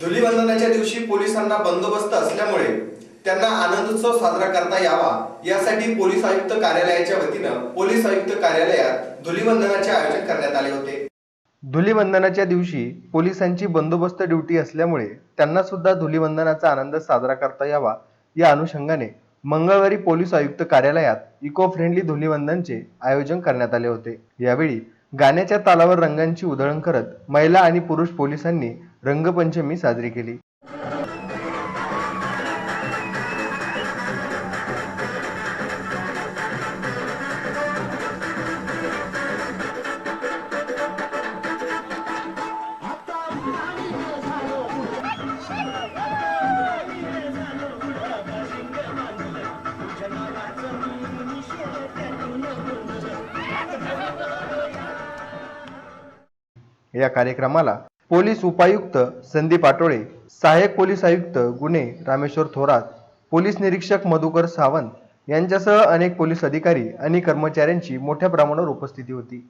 धुलीवंदनाच्या दिवशी पोलिसांना बंदोबस्त असल्यामुळे त्यांना आनंदोत्सव साजरा करता यावा यासाठी पोलीस आयुक्त कार्यालयाच्या वतीनं पोलीस आयुक्त कार्यालयात धुलीवंदनाचे आयोजन करण्यात आले होते. धुलीवंदनाच्या दिवशी पोलिसांची बंदोबस्त ड्युटी असल्यामुळे त्यांना सुद्धा धुलीवंदनाचा आनंद साजरा करता यावा या अनुषंगाने मंगळवारी पोलीस आयुक्त कार्यालयात इको फ्रेंडली धुलीवंदनचे आयोजन करण्यात आले होते. यावेळी गाण्याच्या तालावर रंगांची उधळण करत महिला आणि पुरुष पोलिसांनी रंगपंचमी साजरी केली. या कार्यक्रमाला पोलीस उपायुक्त संदीप आटोळे सहाय्यक पोलीस आयुक्त गुन्हे रामेश्वर थोरात पोलीस निरीक्षक मधुकर सावंत यांच्यासह अनेक पोलीस अधिकारी आणि कर्मचाऱ्यांची मोठ्या प्रमाणावर उपस्थिती होती.